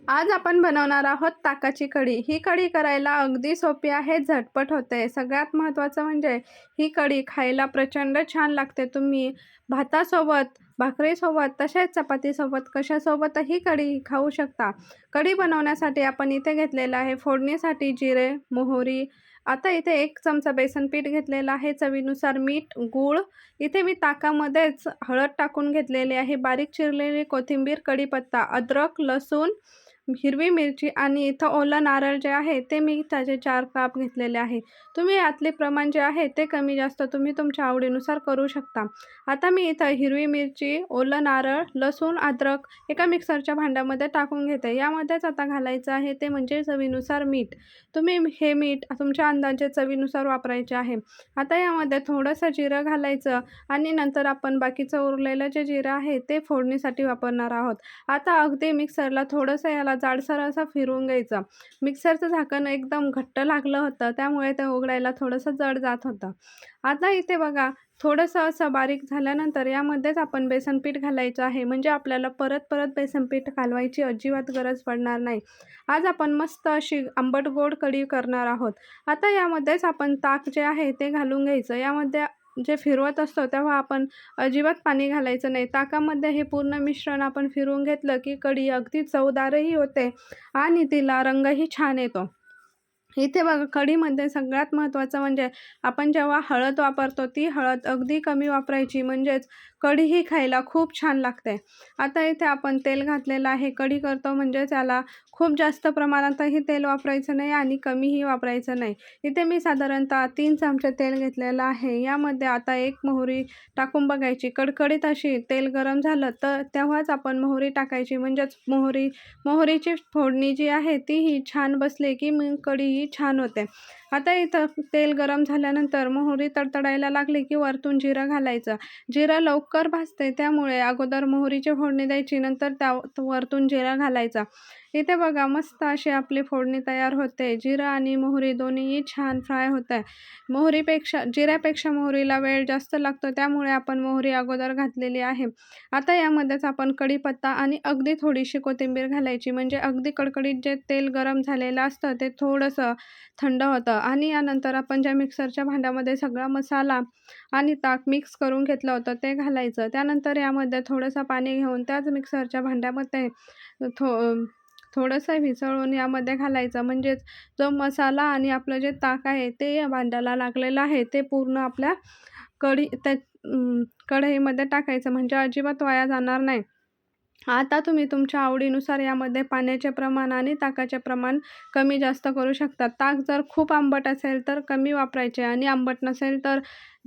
आज आपण बनवणार आहोत ताकाची कढी. ही कढी करायला अगदी सोपी आहे झटपट होते. सगळ्यात महत्त्वाचं म्हणजे ही कढी खायला प्रचंड छान लागते. तुम्ही भातासोबत भाकरीसोबत तसेच चपातीसोबत कशासोबतही कढी खाऊ शकता. कढी बनवण्यासाठी आपण इथे घेतलेलं आहे फोडणीसाठी जिरे मोहरी. आता इथे एक चमचा बेसन पीठ घेतलेलं आहे. चवीनुसार मीठ गूळ. इथे मी ताकामध्येच हळद टाकून घेतलेली आहे. बारीक चिरलेली कोथिंबीर कढीपत्ता अद्रक लसूण हिरवी मिरची आणि इथं ओलं नारळ जे आहे ते मी त्याचे चार काप घेतलेले आहे तुम्ही यातले प्रमाण जे आहे ते कमी जास्त तुम्ही तुमच्या आवडीनुसार करू शकता. आता मी इथं हिरवी मिरची ओलं नारळ लसूण अद्रक एका मिक्सरच्या भांड्यामध्ये टाकून घेते. यामध्येच आता घालायचं आहे ते म्हणजे चवीनुसार मीठ. तुम्ही हे मीठ तुमच्या अंदाजे चवीनुसार वापरायचे आहे. आता यामध्ये थोडंसं जिरं घालायचं आणि नंतर आपण बाकीचं उरलेलं जे जिरं आहे ते फोडणीसाठी वापरणार आहोत. आता अगदी मिक्सरला थोडंसं याला जाडसर असं फिरवून घ्यायचं. मिक्सरचं झाकण एकदम घट्ट लागलं होतं त्यामुळे ते उघडायला थोडंसं जड जात होतं. आता इथे बघा थोडंसं असं बारीक झाल्यानंतर यामध्येच आपण बेसन पीठ घालायचं आहे. म्हणजे आपल्याला परत परत बेसन पीठ घालवायची अजिबात गरज पडणार नाही. आज आपण मस्त अशी आंबट गोड कढी करणार आहोत. आता यामध्येच आपण ताक जे आहे ते घालून घ्यायचं. यामध्ये जे फिरवत असतो तेव्हा आपण अजिबात पाणी घालायचं नाही. ताकामध्ये हे पूर्ण मिश्रण आपण फिरवून घेतलं की कढी अगदी चवदारही होते आणि तिला रंगही छान येतो. इथे बघा कढीमध्ये सगळ्यात महत्त्वाचं म्हणजे आपण जेव्हा हळद वापरतो ती हळद अगदी कमी वापरायची. म्हणजेच कढी ही खायला खूप छान लागते. आता इथे आपण तेल घातलेलं आहे. कढी करतो म्हणजे त्याला खूप जास्त प्रमाणातही तेल वापरायचं नाही आणि कमीही वापरायचं नाही. इथे मी साधारणतः तीन चमचे तेल घेतलेलं आहे. यामध्ये आता एक मोहरी टाकून बघायची. कडकडीत अशी तेल गरम झालं तर तेव्हाच आपण मोहरी टाकायची. म्हणजेच मोहरी मोहरीची फोडणी जी आहे तीही छान बसली की मग कढी ही छान होते आता इथं तेल गरम झाल्यानंतर मोहरी तडतडायला लागली की वरतून जिरं घालायचं. जिरं लवकर भाजते त्यामुळे अगोदर मोहरीची फोडणी द्यायची नंतर त्या वरतून जिरा घालायचा. इथे बघा मस्त अशी आपली फोडणी तयार होते. जिरं आणि मोहरी दोन्हीही छान फ्राय होत आहे मोहरीपेक्षा जिऱ्यापेक्षा मोहरीला वेळ जास्त लागतो त्यामुळे आपण मोहरी अगोदर घातलेली आहे. आता यामध्येच आपण कढीपत्ता आणि अगदी थोडीशी कोथिंबीर घालायची. म्हणजे अगदी कडकडीत जे तेल गरम झालेलं असतं ते थोडंसं थंड होतं. आणि यानंतर आपण ज्या मिक्सरच्या भांड्यामध्ये सगळा मसाला आणि ताक मिक्स करून घेतलं होतं ते घालायचं. त्यानंतर यामध्ये थोडंसं पाणी घेऊन त्याच मिक्सरच्या भांड्यामध्ये थो थोडंसं विसळून यामध्ये घालायचं. म्हणजेच जो मसाला आणि आपलं जे ताक आहे ते या भांड्याला लागलेलं आहे ते पूर्ण आपल्या कढी त्या कढईमध्ये टाकायचं. म्हणजे अजिबात वाया जाणार नाही. आता तुम्ही तुमच्या आवडीनुसार यामध्ये पाण्याचे प्रमाण आणि ताकाचे प्रमाण कमी जास्त करू शकता. ताक जर खूप आंबट असेल तर कमी वापरायचे आणि आंबट नसेल तर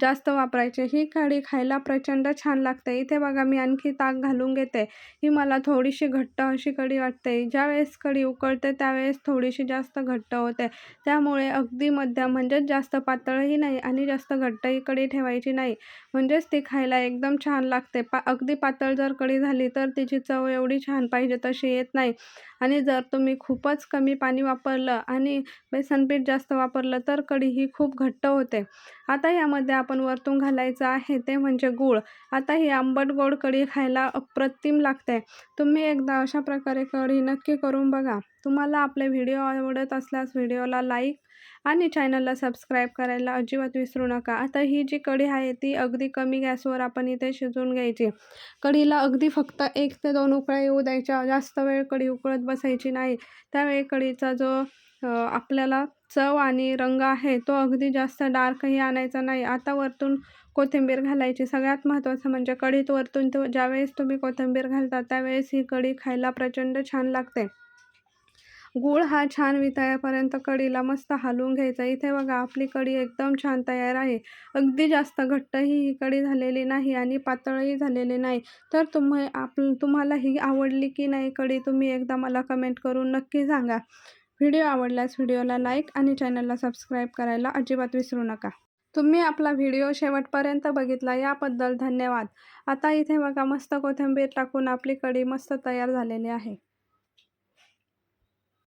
जास्त वापरायचे. ही कढी खायला प्रचंड छान लागते. इथे बघा मी आणखी ताक घालून घेते. ही मला थोडीशी घट्ट अशी कढी वाटते. ज्यावेळेस कढी उकळते त्यावेळेस थोडीशी जास्त घट्ट होते. त्यामुळे अगदी मध्यम म्हणजेच जास्त पातळही नाही आणि जास्त घट्टही कढी ठेवायची नाही. म्हणजेच ती खायला एकदम छान लागते. पा अगदी पातळ जर कढी झाली तर तिची चव एवढी छान पाहिजे तशी येत नाही. आणि जर तुम्ही खूपच कमी पाणी वापरलं आणि बेसनपीठ जास्त वापरलं तर कढी ही खूप घट्ट होते. आता यामध्ये आपण वरतून घालायचं आहे ते म्हणजे गूळ. आता ही आंबट गोड कढी खायला अप्रतिम लागते तुम्ही एकदा अशा प्रकारे कढी नक्की करून बघा. तुम्हाला आपले व्हिडिओ आवडत असल्यास व्हिडिओला लाईक आणि चॅनलला सबस्क्राईब करायला अजिबात विसरू नका. आता ही जी कढी आहे ती अगदी कमी गॅसवर आपण इथे शिजवून घ्यायची. कढीला अगदी फक्त एक ते दोन उकळ्या येऊ द्यायच्या. जास्त वेळ कढी उकळत बसायची नाही. त्यावेळी कढीचा जो आपल्याला चव आणि रंग आहे तो अगदी जास्त डार्कही आणायचा नाही. आता वरतून कोथिंबीर घालायची. सगळ्यात महत्त्वाचं म्हणजे कढीत वरतून तो ज्यावेळेस तुम्ही कोथिंबीर घालता त्यावेळेस ही कढी खायला प्रचंड छान लागते. गूळ हा छान वितळेपर्यंत कढीला मस्त हलवून घ्यायचा. इथे बघा आपली कढी एकदम छान तयार आहे. अगदी जास्त घट्टही ही कढी झालेली नाही आणि पातळही झालेली नाही. तर तुम्ही आप तुम्हाला ही आवडली की नाही कढी तुम्ही एकदा मला कमेंट करून नक्की सांगा. व्हिडिओ आवडल्यास व्हिडिओला लाईक आणि चॅनलला सबस्क्राईब करायला अजिबात विसरू नका. तुम्ही आपला व्हिडिओ शेवटपर्यंत बघितला याबद्दल धन्यवाद. आता इथे बघा मस्त कोथिंबीर टाकून आपली कढी मस्त तयार झालेली आहे.